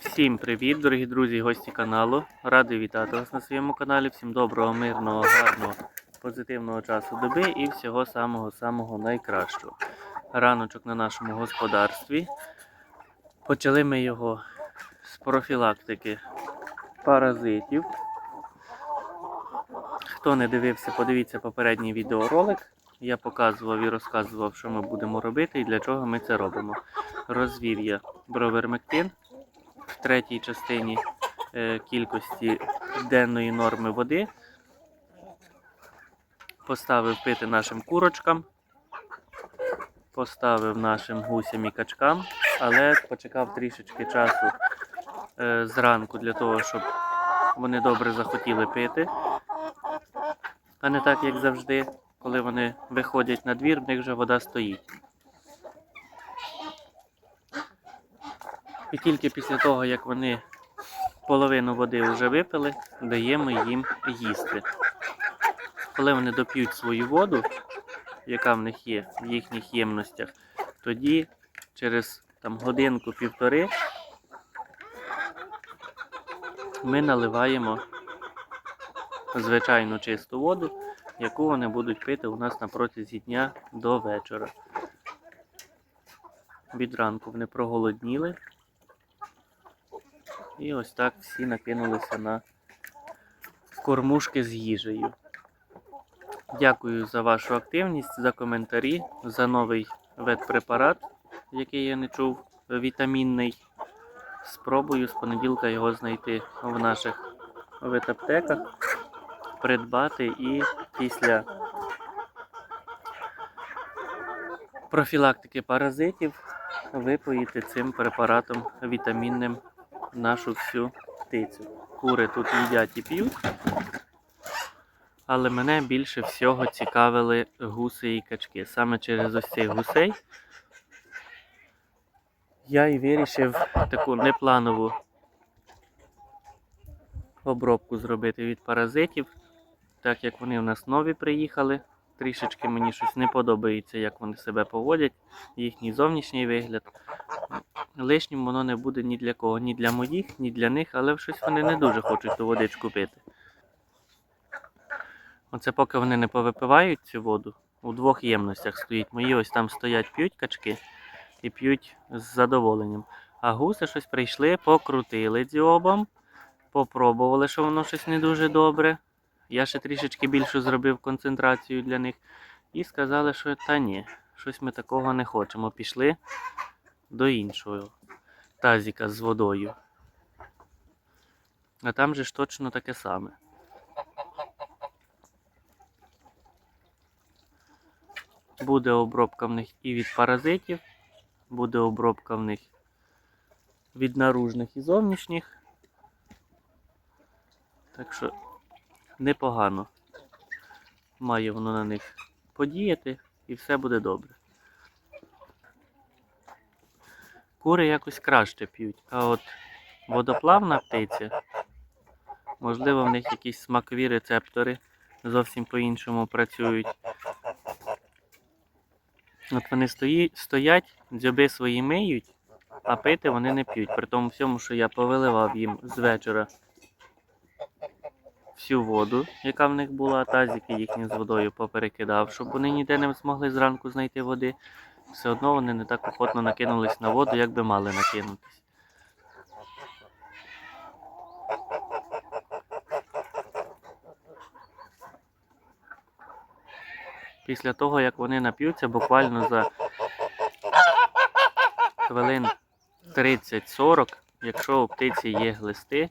Всім привіт, дорогі друзі і гості каналу. Радий вітати вас на своєму каналі. Всім доброго, мирного, гарного, позитивного часу доби і всього самого-самого найкращого. Раночок на нашому господарстві. Почали ми його з профілактики паразитів. Хто не дивився, подивіться попередній відеоролик. Я показував і розказував, що ми будемо робити і для чого ми це робимо. Розвів я бровермектин в третій частині е, кількості денної норми води. Поставив пити нашим курочкам, поставив нашим гусям і качкам, але почекав трішечки часу е, зранку для того, щоб вони добре захотіли пити. А не так, як завжди, коли вони виходять на двір, в них вже вода стоїть. Тільки після того, як вони половину води вже випили, даємо їм їсти. Коли вони доп'ють свою воду, яка в них є в їхніх ємностях, тоді через там, годинку-півтори ми наливаємо звичайну чисту воду, яку вони будуть пити у нас на протязі дня до вечора. Від ранку вони проголодніли. І ось так всі накинулися на кормушки з їжею. Дякую за вашу активність, за коментарі, за новий ветпрепарат, який я не чув, вітамінний. Спробую з понеділка його знайти в наших ветаптеках, придбати і після профілактики паразитів випоїти цим препаратом вітамінним нашу всю птицю. Кури тут їдять і п'ють. Але мене більше всього цікавили гуси і качки. Саме через ось цих гусей я і вирішив таку непланову обробку зробити від паразитів, так як вони в нас нові приїхали. Трішечки мені щось не подобається, як вони себе поводять, їхній зовнішній вигляд. Лишнім воно не буде ні для кого, ні для моїх, ні для них, але щось вони не дуже хочуть ту водичку пити. Оце поки вони не повипивають цю воду, у двох ємностях стоїть. Мої ось там стоять, п'ють качки і п'ють з задоволенням. А гуси щось прийшли, покрутили дзьобом, попробували, що воно щось не дуже добре. Я ще трішечки більшу зробив концентрацію для них. І сказали, що та ні, щось ми такого не хочемо. Пішли до іншого тазіка з водою. А там же ж точно таке саме. Буде обробка в них і від паразитів, буде обробка в них від наружних і зовнішніх. Так що непогано має воно на них подіяти і все буде добре. Кури якось краще п'ють, а от водоплавна птиця, можливо, в них якісь смакові рецептори зовсім по-іншому працюють. От вони стої, стоять, дзьоби свої миють, а пити вони не п'ють. При тому всьому, що я повиливав їм з вечора всю воду, яка в них була, тазики їхні з водою поперекидав, щоб вони ніде не змогли зранку знайти води. Все одно вони не так охотно накинулись на воду, як би мали накинутись. Після того, як вони нап'ються, буквально за хвилин 30-40, якщо у птиці є глисти,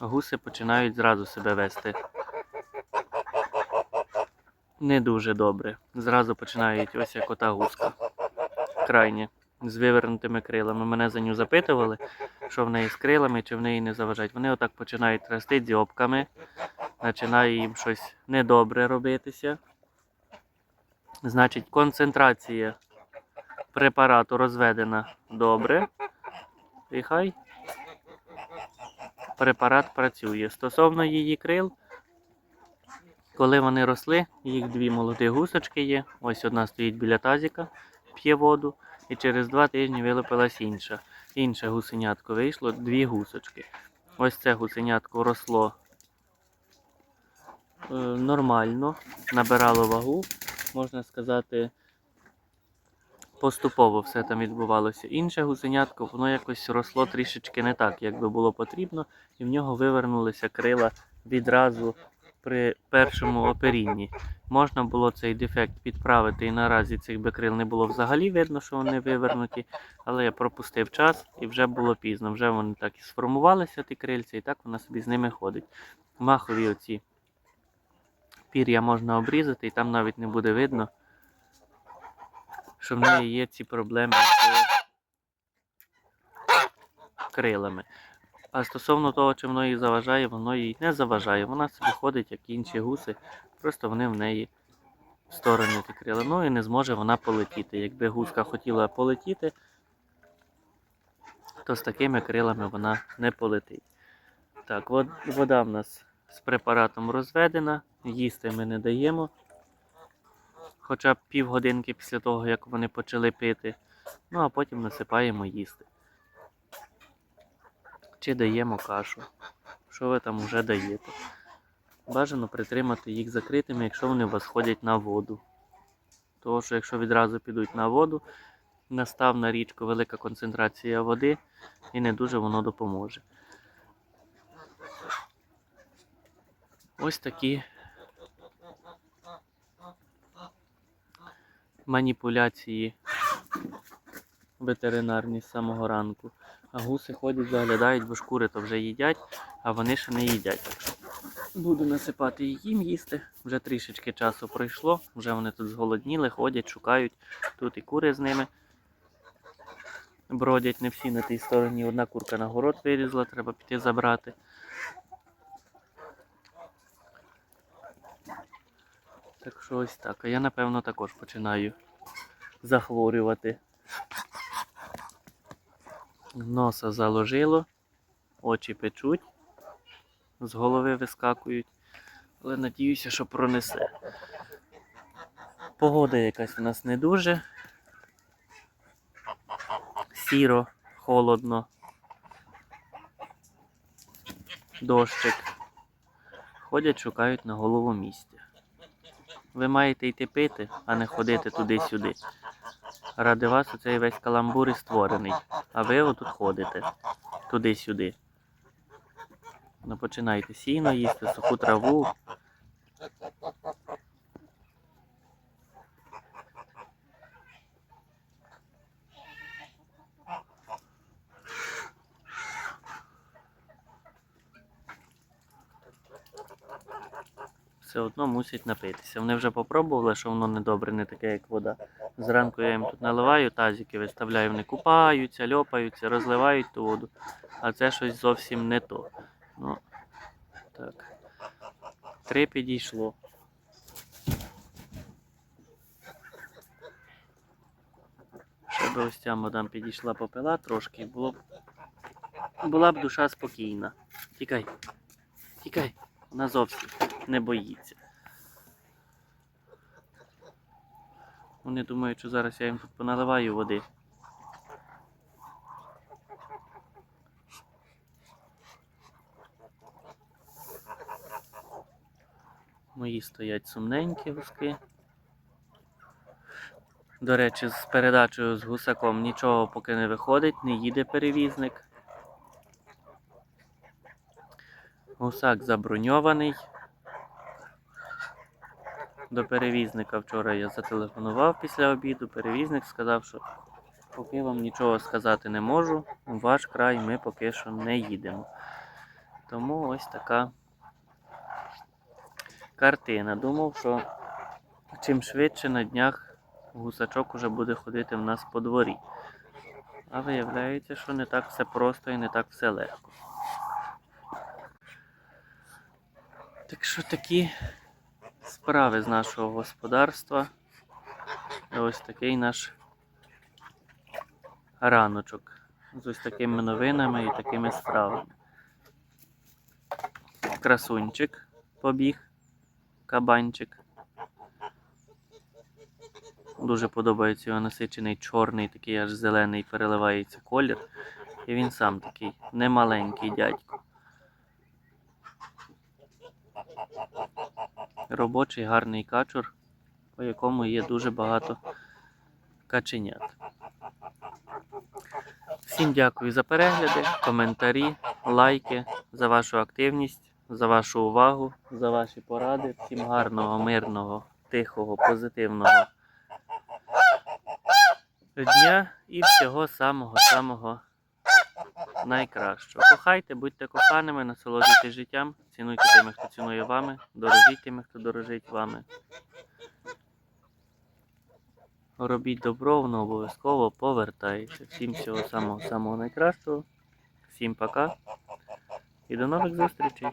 гуси починають зразу себе вести. Не дуже добре. Зразу починають ось як ота гуска. Крайні. З вивернутими крилами. Мене за ню запитували, що в неї з крилами, чи в неї не заважають. Вони отак починають трясти дзьобками, починає їм щось недобре робитися. Значить, концентрація препарату розведена добре. І хай препарат працює. Стосовно її крил, коли вони росли, їх дві молоді гусочки є. Ось одна стоїть біля тазіка, п'є воду, і через два тижні вилупилась інша. інше гусенятко вийшло, дві гусочки. Ось це гусенятко росло е, нормально, набирало вагу, можна сказати, поступово все там відбувалося. Інше гусенятко, воно якось росло трішечки не так, як би було потрібно, і в нього вивернулися крила відразу при першому оперінні. Можна було цей дефект підправити, і наразі цих би крил не було взагалі видно, що вони вивернуті, але я пропустив час і вже було пізно. Вже вони так і сформувалися, ті крильця, і так вона собі з ними ходить. Махові оці пір'я можна обрізати, і там навіть не буде видно, що в неї є ці проблеми з крилами. А стосовно того, чи воно їй заважає, воно їй не заважає. Вона собі ходить, як інші гуси, просто вони в неї в сторони крила. Ну і не зможе вона полетіти. Якби гуска хотіла полетіти, то з такими крилами вона не полетить. Так, вода в нас з препаратом розведена, їсти ми не даємо. Хоча б півгодинки після того, як вони почали пити. Ну а потім насипаємо їсти. Чи даємо кашу. Що ви там вже даєте? Бажано притримати їх закритими, якщо вони у вас ходять на воду. Тому що якщо відразу підуть на воду, настав на річку велика концентрація води і не дуже воно допоможе. Ось такі маніпуляції ветеринарні з самого ранку. А гуси ходять, заглядають, бо шкури то вже їдять, а вони ще не їдять. Буду насипати і їм їсти. Вже трішечки часу пройшло, вже вони тут зголодніли, ходять, шукають. Тут і кури з ними бродять, не всі на тій стороні. Одна курка на город вилізла, треба піти забрати. Так що ось так. А я напевно також починаю захворювати. Носа заложило, очі печуть, з голови вискакують, але надіюся, що пронесе. Погода якась у нас не дуже. Сіро, холодно. Дощик. Ходять, шукають на голову місця. Ви маєте йти пити, а не ходити туди-сюди. Ради вас оцей весь каламбур і створений, а ви отут ходите туди-сюди. Ну, починайте сіно їсти, суху траву. Все одно мусять напитися. Вони вже попробували, що воно не добре, не таке, як вода. Зранку я їм тут наливаю, тазики виставляю, вони купаються, льопаються, розливають ту воду. А це щось зовсім не то. Ну, так. Три підійшло. Ще би ось ця мадам підійшла попила трошки, було б. Була б душа спокійна. Тікай. Тікай. Вона зовсім не боїться. Вони думають, що зараз я їм тут поналиваю води. Мої стоять сумненькі гуски. До речі, з передачею з гусаком нічого поки не виходить, не їде перевізник. Гусак заброньований. До перевізника вчора я зателефонував після обіду. Перевізник сказав, що поки вам нічого сказати не можу, у ваш край ми поки що не їдемо. Тому ось така картина. Думав, що чим швидше на днях гусачок уже буде ходити в нас по дворі. А виявляється, що не так все просто і не так все легко. Так що такі справи з нашого господарства. Ось такий наш раночок. З ось такими новинами і такими справами. Красунчик побіг, кабанчик. Дуже подобається його насичений чорний, такий аж зелений переливається колір. І він сам такий немаленький дядько. Робочий гарний качур, по якому є дуже багато каченят. Всім дякую за перегляди, коментарі, лайки, за вашу активність, за вашу увагу, за ваші поради. Всім гарного, мирного, тихого, позитивного дня і всього самого-самого найкращого. Кохайте, будьте коханими, насолоджуйтесь життям, цінуйте тими, хто цінує вами, дорожіть тими, хто дорожить вами. Робіть добро, воно обов'язково повертається. Всім всього самого самого найкращого. Всім пока і до нових зустрічей.